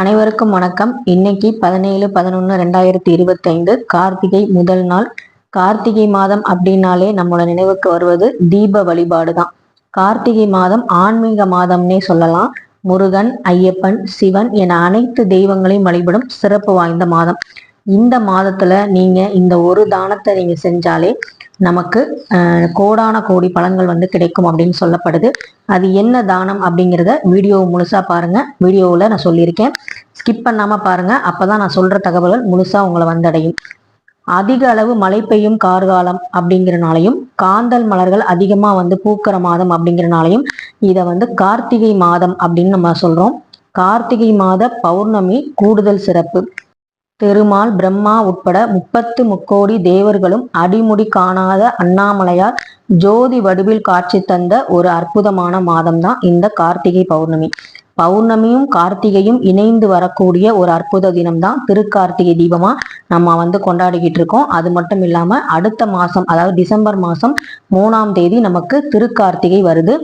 அனைவருக்கும் வணக்கம். இன்னைக்கு பதினேழு பதினொன்று ரெண்டாயிரத்தி இருபத்தைந்து கார்த்திகை முதல் நாள். கார்த்திகை மாதம் அப்படின்னாலே நம்மளோட நினைவுக்கு வருவது தீப வழிபாடு தான். கார்த்திகை மாதம் ஆன்மீக மாதம்னே சொல்லலாம். முருகன் ஐயப்பன் சிவன் என அனைத்து தெய்வங்களையும் வழிபடும் சிறப்பு வாய்ந்த மாதம். இந்த மாதத்துல நீங்க இந்த ஒரு தானத்தை நீங்க செஞ்சாலே நமக்கு கோடான கோடி பலன்கள் வந்து கிடைக்கும் அப்படின்னு சொல்லப்படுது. அது என்ன தானம் அப்படிங்கிறத வீடியோ முழுசா பாருங்க. வீடியோவில் நான் சொல்லியிருக்கேன். ஸ்கிப் பண்ணாம பாருங்க. அப்பதான் நான் சொல்ற தகவல்கள் முழுசா உங்களை வந்தடையும். அதிக அளவு மழை பெய்யும் கார்காலம் அப்படிங்கிறனாலையும் காந்தல் மலர்கள் அதிகமா வந்து பூக்கிற மாதம் அப்படிங்கிறனாலையும் இதை வந்து கார்த்திகை மாதம் அப்படின்னு நம்ம சொல்றோம். கார்த்திகை மாத பௌர்ணமி கூடுதல் சிறப்பு. திருமால் பிரம்மா உட்பட முப்பத்து முக்கோடி தேவர்களும் அடிமுடி காணாத அண்ணாமலையார் ஜோதி வடிவில் காட்சி தந்த ஒரு அற்புதமான மாதம் தான் இந்த கார்த்திகை பௌர்ணமி. பௌர்ணமியும் கார்த்திகையும் இணைந்து வரக்கூடிய ஒரு அற்புத தினம்தான் திருக்கார்த்திகை தீபமா நம்ம வந்து கொண்டாடிக்கிட்டு இருக்கோம். அது மட்டும் இல்லாம அடுத்த மாசம் அதாவது டிசம்பர் மாசம் மூணாம் தேதி நமக்கு திருக்கார்த்திகை வருது.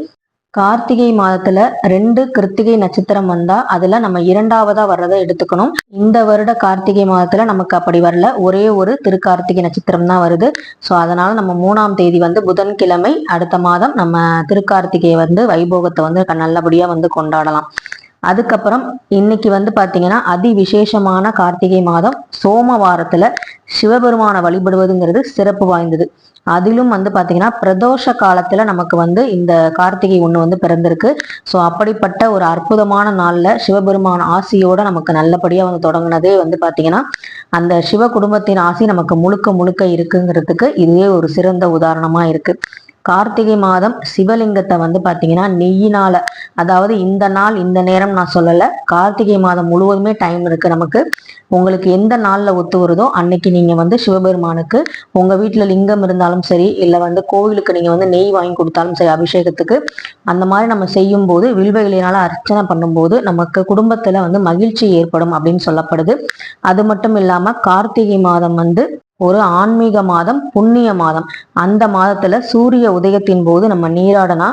கார்த்திகை மாதத்துல ரெண்டு கிருத்திகை நட்சத்திரம் வந்தா அதுல நம்ம இரண்டாவதா வர்றதை எடுத்துக்கணும். இந்த வருட கார்த்திகை மாதத்துல நமக்கு அப்படி வரல. ஒரே ஒரு திருக்கார்த்திகை நட்சத்திரம் தான் வருது. ஸோ அதனால நம்ம மூணாம் தேதி வந்து புதன்கிழமை அடுத்த மாதம் நம்ம திருக்கார்த்திகையை வந்து வைபோகத்தை வந்து க- நல்லபடியா வந்து கொண்டாடலாம். அதுக்கப்புறம் இன்னைக்கு வந்து பாத்தீங்கன்னா அதி விசேஷமான கார்த்திகை மாதம் சோமவாரத்துல சிவபெருமானை வழிபடுவதுங்கிறது சிறப்பு வாய்ந்தது. அதிலும் வந்து பாத்தீங்கன்னா பிரதோஷ காலத்துல நமக்கு வந்து இந்த கார்த்திகை ஒண்ணு வந்து பிறந்திருக்கு. ஸோ அப்படிப்பட்ட ஒரு அற்புதமான நாள்ல சிவபெருமான் ஆசியோட நமக்கு நல்லபடியா வந்து தொடங்கினதே வந்து பாத்தீங்கன்னா அந்த சிவ குடும்பத்தின் ஆசி நமக்கு முழுக்க முழுக்க இருக்குங்கிறதுக்கு இதுவே ஒரு சிறந்த உதாரணமா இருக்கு. கார்த்திகை மாதம் சிவலிங்கத்தை வந்து பார்த்தீங்கன்னா நெய்யினால அதாவது இந்த நாள் இந்த நேரம் நான் சொல்லலை கார்த்திகை மாதம் முழுவதுமே டைம் இருக்கு நமக்கு. உங்களுக்கு எந்த நாளில் ஒத்து வருதோ அன்னைக்கு நீங்கள் வந்து சிவபெருமானுக்கு உங்கள் வீட்டில் லிங்கம் இருந்தாலும் சரி இல்லை வந்து கோவிலுக்கு நீங்கள் வந்து நெய் வாங்கி கொடுத்தாலும் சரி அபிஷேகத்துக்கு அந்த மாதிரி நம்ம செய்யும் போது வில்வ அர்ச்சனை பண்ணும்போது நமக்கு குடும்பத்தில் வந்து மகிழ்ச்சி ஏற்படும் அப்படின்னு சொல்லப்படுது. அது மட்டும் இல்லாமல் கார்த்திகை மாதம் வந்து ஒரு ஆன்மீக மாதம் புண்ணிய மாதம். அந்த மாதத்துல சூரிய உதயத்தின் போது நம்ம நீராடனா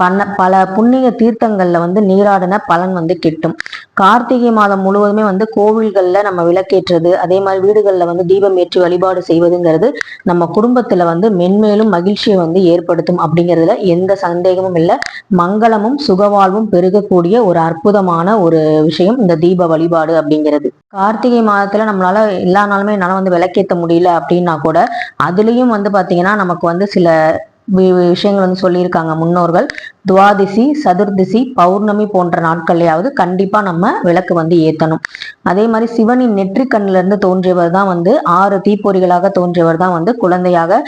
பண்ண பல புண்ணிய தீர்த்தங்கள்ல வந்து நீராடின பலன் வந்து கிட்டும். கார்த்திகை மாதம் முழுவதுமே வந்து கோவில்கள்ல நம்ம விளக்கேற்றது அதே மாதிரி வீடுகள்ல வந்து தீபம் ஏற்றி வழிபாடு செய்வதுங்கிறது நம்ம குடும்பத்துல வந்து மென்மேலும் மகிழ்ச்சியை வந்து ஏற்படுத்தும் அப்படிங்கிறதுல எந்த சந்தேகமும் இல்லை. மங்களமும் சுகவாழ்வும் பெருகக்கூடிய ஒரு அற்புதமான ஒரு விஷயம் இந்த தீப வழிபாடு அப்படிங்கிறது. கார்த்திகை மாதத்துல நம்மளால எல்லா நாளுமே என்னால வந்து விளக்கேற்ற முடியல அப்படின்னா கூட அதுலயும் வந்து பாத்தீங்கன்னா நமக்கு வந்து சில விஷயங்கள் வந்து சொல்லியிருக்காங்க முன்னோர்கள். துவாதிசி சதுர்திசி பௌர்ணமி போன்ற நாட்கள்லையாவது கண்டிப்பா நம்ம விளக்கு வந்து ஏத்தணும். அதே மாதிரி சிவனின் நெற்றிக்கண்ணுல இருந்து தோன்றியவர் தான் வந்து ஆறு தீப்பொறிகளாக தோன்றியவர் தான் வந்து குழந்தையாக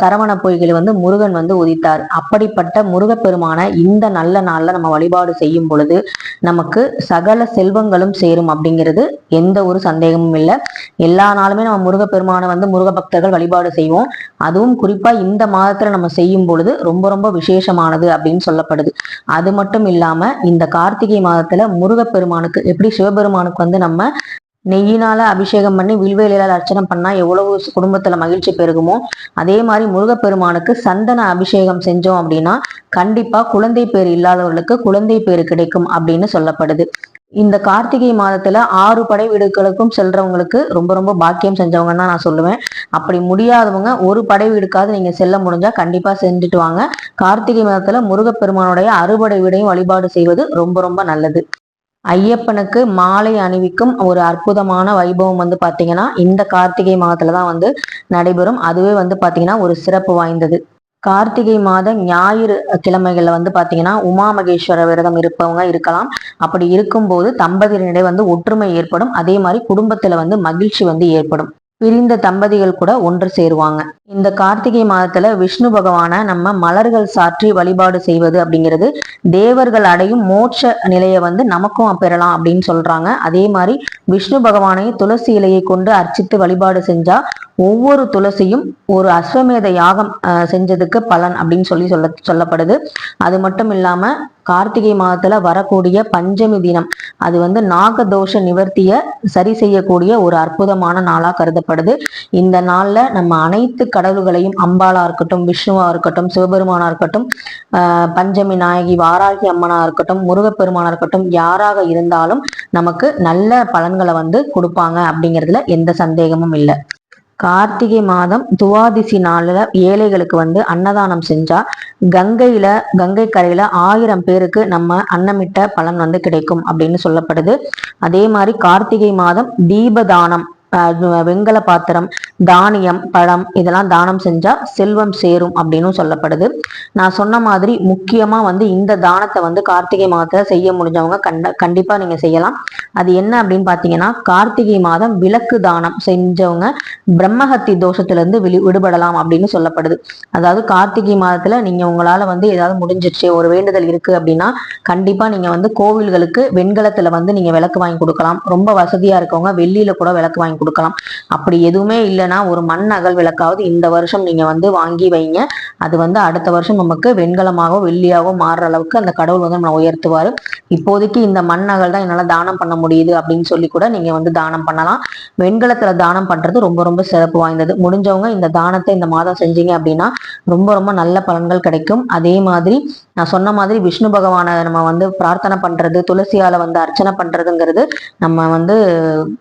சரவண பொய்களை வந்து முருகன் வந்து உதித்தார். அப்படிப்பட்ட முருகப்பெருமான இந்த நல்ல நாள்ல நம்ம வழிபாடு செய்யும் பொழுது நமக்கு சகல செல்வங்களும் சேரும் அப்படிங்கிறது எந்த ஒரு சந்தேகமும் இல்லை. எல்லா நாளுமே நம்ம முருகப்பெருமானை வந்து முருக பக்தர்கள் வழிபாடு செய்வோம். அதுவும் குறிப்பா இந்த மாதத்துல நம்ம செய்யும் பொழுது ரொம்ப ரொம்ப விசேஷமானது அப்படின்னு சொல்லப்படுது. அது மட்டும் இல்லாம இந்த கார்த்திகை மாதத்துல முருகப்பெருமானுக்கு எப்படி சிவபெருமானுக்கு வந்து நம்ம நெய்யினால அபிஷேகம் பண்ணி வில்வேலையால் அர்ச்சனை பண்ணா எவ்வளவு குடும்பத்துல மகிழ்ச்சி பெருகுமோ அதே மாதிரி முருகப்பெருமானுக்கு சந்தன அபிஷேகம் செஞ்சோம் அப்படின்னா கண்டிப்பா குழந்தை பேர் இல்லாதவர்களுக்கு குழந்தை பேர் கிடைக்கும் அப்படின்னு சொல்லப்படுது. இந்த கார்த்திகை மாதத்துல ஆறு படை வீடுகளுக்கும் செல்றவங்களுக்கு ரொம்ப ரொம்ப பாக்கியம் செஞ்சவங்கன்னு தான் நான் சொல்லுவேன். அப்படி முடியாதவங்க ஒரு படை வீடுக்காவது நீங்க செல்ல முடிஞ்சா கண்டிப்பா செஞ்சுட்டு வாங்க. கார்த்திகை மாதத்துல முருகப்பெருமானுடைய அறுபடை வீடையும் வழிபாடு செய்வது ரொம்ப ரொம்ப நல்லது. ஐயப்பனுக்கு மாலை அணிவிக்கும் ஒரு அற்புதமான வைபவம் வந்து பாத்தீங்கன்னா இந்த கார்த்திகை மாதத்துல தான் வந்து நடைபெறும். அதுவே வந்து பாத்தீங்கன்னா ஒரு சிறப்பு வாய்ந்தது. கார்த்திகை மாத ஞாயிறு கிழமைகள்ல வந்து பாத்தீங்கன்னா உமா மகேஸ்வர விரதம் இருப்பவங்க இருக்கலாம். அப்படி இருக்கும்போது தம்பதியினரிடையே வந்து ஒற்றுமை ஏற்படும். அதே மாதிரி குடும்பத்துல வந்து மகிழ்ச்சி வந்து ஏற்படும். பிரிந்த தம்பதிகள் கூட ஒன்று சேருவாங்க. இந்த கார்த்திகை மாதத்துல விஷ்ணு பகவானை நம்ம மலர்கள் சாற்றி வழிபாடு செய்வது அப்படிங்கிறது தேவர்கள் அடையும் மோட்ச நிலையை வந்து நமக்கும் பெறலாம் அப்படின்னு சொல்றாங்க. அதே மாதிரி விஷ்ணு பகவானை துளசி இலையை கொண்டு அர்ச்சித்து வழிபாடு செஞ்சா ஒவ்வொரு துளசியும் ஒரு அஸ்வமேத யாகம் செஞ்சதுக்கு பலன் அப்படின்னு சொல்லி சொல்ல சொல்லப்படுது. அது மட்டும் இல்லாம கார்த்திகை மாதத்துல வரக்கூடிய பஞ்சமி தினம் அது வந்து நாக தோஷ நிவர்த்திய சரி செய்யக்கூடிய ஒரு அற்புதமான நாளா கருதப்படுது. இந்த நாள்ல நம்ம அனைத்து கடவுள்களையும் அம்பாலா இருக்கட்டும் விஷ்ணுவா இருக்கட்டும் சிவபெருமானா இருக்கட்டும் பஞ்சமி நாயகி வாராகி அம்மனா இருக்கட்டும் முருகப்பெருமானா இருக்கட்டும் யாராக இருந்தாலும் நமக்கு நல்ல பலன்களை வந்து கொடுப்பாங்க அப்படிங்கிறதுல எந்த சந்தேகமும் இல்லை. கார்த்திகை மாதம் துவாதிசி நாளில் ஏழைகளுக்கு வந்து அன்னதானம் செஞ்சா கங்கையில கங்கை கரையில ஆயிரம் பேருக்கு நம்ம அன்னமிட்ட பலன் வந்து கிடைக்கும் அப்படின்னு சொல்லப்படுது. அதே மாதிரி கார்த்திகை மாதம் தீபதானம். வெங்கல வெண்கல பாத்திரம் தானியம் பழம் இதெல்லாம் தானம் செஞ்சா செல்வம் சேரும் அப்படின்னு சொல்லப்படுது. நான் சொன்ன மாதிரி முக்கியமா வந்து இந்த தானத்தை வந்து கார்த்திகை மாதத்துல செய்ய முடிஞ்சவங்க கண்ட கண்டிப்பா நீங்க செய்யலாம். அது என்ன அப்படின்னு பாத்தீங்கன்னா கார்த்திகை மாதம் விளக்கு தானம் செஞ்சவங்க பிரம்மஹத்தி தோஷத்திலிருந்து விழி விடுபடலாம் அப்படின்னு சொல்லப்படுது. அதாவது கார்த்திகை மாதத்துல நீங்க உங்களால வந்து ஏதாவது முடிஞ்சிருச்சு ஒரு வேண்டுதல் இருக்கு அப்படின்னா கண்டிப்பா நீங்க வந்து கோவில்களுக்கு வெண்கலத்துல வந்து நீங்க விளக்கு வாங்கி கொடுக்கலாம். ரொம்ப வசதியா இருக்கவங்க வெள்ளியில கூட விளக்கு வாங்கி கொடுக்கலாம். அப்படி எதுவுமே இல்லைன்னா ஒரு மண் அகல் விளக்காவது இந்த வருஷம் நீங்க வந்து வாங்கி வைங்க. அது வந்து அடுத்த வருஷம் நமக்கு வெண்கலமாகவோ வெள்ளியாகவோ மாறுற அளவுக்கு அந்த கடவுள் வந்து நம்மளை உயர்த்துவாரு. இப்போதைக்கு இந்த மண் அகல் தான் என்னால தானம் பண்ண முடியுது அப்படின்னு சொல்லி கூட நீங்க வந்து தானம் பண்ணலாம். வெண்கலத்துல தானம் பண்றது ரொம்ப ரொம்ப சிறப்பு வாய்ந்தது. முடிஞ்சவங்க இந்த தானத்தை இந்த மாதம் செஞ்சீங்க அப்படின்னா ரொம்ப ரொம்ப நல்ல பலன்கள் கிடைக்கும். அதே மாதிரி நான் சொன்ன மாதிரி விஷ்ணு பகவானை நம்ம வந்து பிரார்த்தனை பண்றது துளசியால வந்து அர்ச்சனை பண்றதுங்கிறது நம்ம வந்து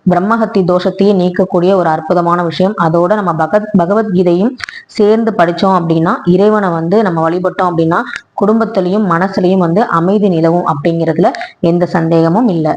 பிரம்மஹத்தி தோஷத்தையே நீக்கக்கூடிய ஒரு அற்புதமான விஷயம். அதோட நம்ம பகத் பகவத்கீதையும் சேர்ந்து படிச்சோம் அப்படின்னா இறைவனை வந்து நம்ம வழிபட்டோம் அப்படின்னா குடும்பத்திலையும் மனசுலையும் வந்து அமைதி நிலவும் அப்படிங்கிறதுல எந்த சந்தேகமும் இல்லை.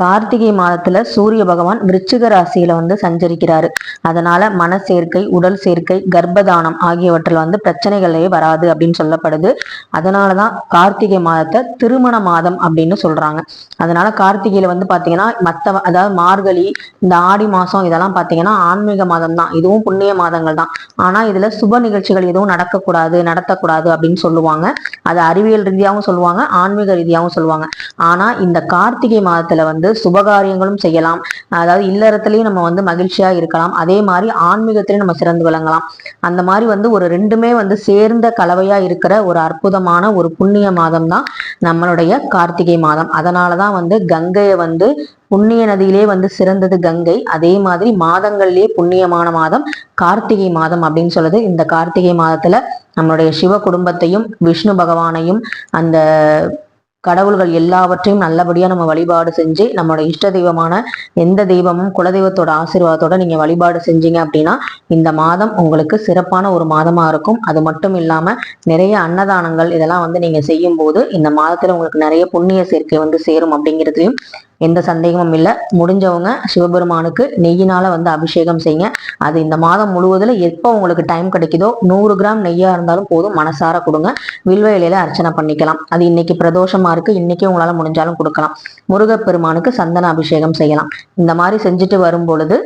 கார்த்திகை மாதத்துல சூரிய பகவான் விருச்சிக ராசியில வந்து சஞ்சரிக்கிறாரு. அதனால மன சேர்க்கை உடல் சேர்க்கை கர்ப்பதானம் ஆகியவற்றில் வந்து பிரச்சனைகளே வராது அப்படின்னு சொல்லப்படுது. அதனாலதான் கார்த்திகை மாதத்தை திருமண மாதம் அப்படின்னு சொல்றாங்க. அதனால கார்த்திகையில வந்து பாத்தீங்கன்னா மத்த அதாவது மார்கழி இந்த ஆடி மாசம் இதெல்லாம் பாத்தீங்கன்னா ஆன்மீக மாதம் தான் இதுவும் புண்ணிய மாதங்கள் தான். ஆனா இதுல சுப நிகழ்ச்சிகள் எதுவும் நடக்கக்கூடாது நடத்தக்கூடாது அப்படின்னு சொல்லுவாங்க. அது அறிவியல் ரீதியாகவும் சொல்லுவாங்க ஆன்மீக ரீதியாகவும் சொல்லுவாங்க. ஆனா இந்த கார்த்திகை மாதத்துல வந்து சுபகாரியங்களும் செய்யலாம். அதாவது இல்லறத்துலயும் நம்ம வந்து மகிழ்ச்சியா இருக்கலாம். அதே மாதிரி ஆன்மீகத்திலையும் நம்ம சிறந்து விளங்கலாம். அந்த மாதிரி வந்து ஒரு ரெண்டுமே வந்து சேர்ந்த கலவையா இருக்கிற ஒரு அற்புதமான ஒரு புண்ணிய மாதம் தான் நம்மளுடைய கார்த்திகை மாதம். அதனாலதான் வந்து கங்கையை வந்து புண்ணிய நதியிலே வந்து சிறந்தது கங்கை. அதே மாதிரி மாதங்கள்லயே புண்ணியமான மாதம் கார்த்திகை மாதம் அப்படின்னு சொல்லுது. இந்த கார்த்திகை மாதத்துல நம்மளுடைய சிவ குடும்பத்தையும் விஷ்ணு பகவானையும் அந்த கடவுள்கள் எல்லாவற்றையும் நல்லபடியாக நம்ம வழிபாடு செஞ்சு நம்மளோட இஷ்ட தெய்வமான எந்த தெய்வமும் குலதெய்வத்தோட ஆசீர்வாதத்தோட நீங்க வழிபாடு செஞ்சீங்க அப்படின்னா இந்த மாதம் உங்களுக்கு சிறப்பான ஒரு மாதமா இருக்கும். அது மட்டும் இல்லாமல் நிறைய அன்னதானங்கள் இதெல்லாம் வந்து நீங்கள் செய்யும் போது இந்த மாதத்தில் உங்களுக்கு நிறைய புண்ணிய சேர்க்கை வந்து சேரும் அப்படிங்கிறதுலையும் எந்த சந்தேகமும் இல்லை. முடிஞ்சவங்க சிவபெருமானுக்கு நெய்யினால வந்து அபிஷேகம் செய்யுங்க அது இந்த மாதம் முழுவதில் எப்போ உங்களுக்கு டைம் கிடைக்குதோ நூறு கிராம் நெய்யா இருந்தாலும் போதும் மனசார கொடுங்க. வில்வ இலையில அர்ச்சனை பண்ணிக்கலாம். அது இன்னைக்கு பிரதோஷமா இருக்கு. இன்னைக்கு உங்களால முடிஞ்சாலும் கொடுக்கலாம். முருகப்பெருமானுக்கு சந்தன அபிஷேகம் செய்யலாம். இந்த மாதிரி செஞ்சுட்டு வரும் பொழுது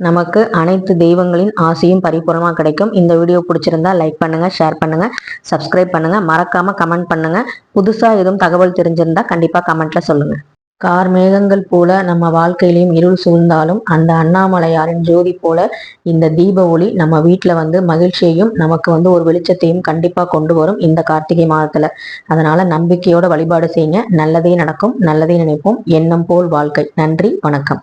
நமக்கு அனைத்து தெய்வங்களின் ஆசையும் பரிபூர்ணமாக கிடைக்கும். இந்த வீடியோ பிடிச்சிருந்தா லைக் பண்ணுங்க ஷேர் பண்ணுங்க சப்ஸ்கிரைப் பண்ணுங்க. மறக்காம கமெண்ட் பண்ணுங்க. புதுசா எதுவும் தகவல் தெரிஞ்சிருந்தா கண்டிப்பா கமெண்ட்ல சொல்லுங்க. கார் மேகங்கள் போல நம்ம வாழ்க்கையிலையும் இருள் சூழ்ந்தாலும் அந்த அண்ணாமலையாரின் ஜோதி போல இந்த தீப ஒளி நம்ம வீட்டில் வந்து மகிழ்ச்சியையும் நமக்கு வந்து ஒரு வெளிச்சத்தையும் கண்டிப்பாக கொண்டு வரும் இந்த கார்த்திகை மாதத்தில். அதனால நம்பிக்கையோட வழிபாடு செய்யுங்க. நல்லதே நடக்கும் நல்லதே நினைப்போம். எண்ணம் போல் வாழ்க்கை. நன்றி வணக்கம்.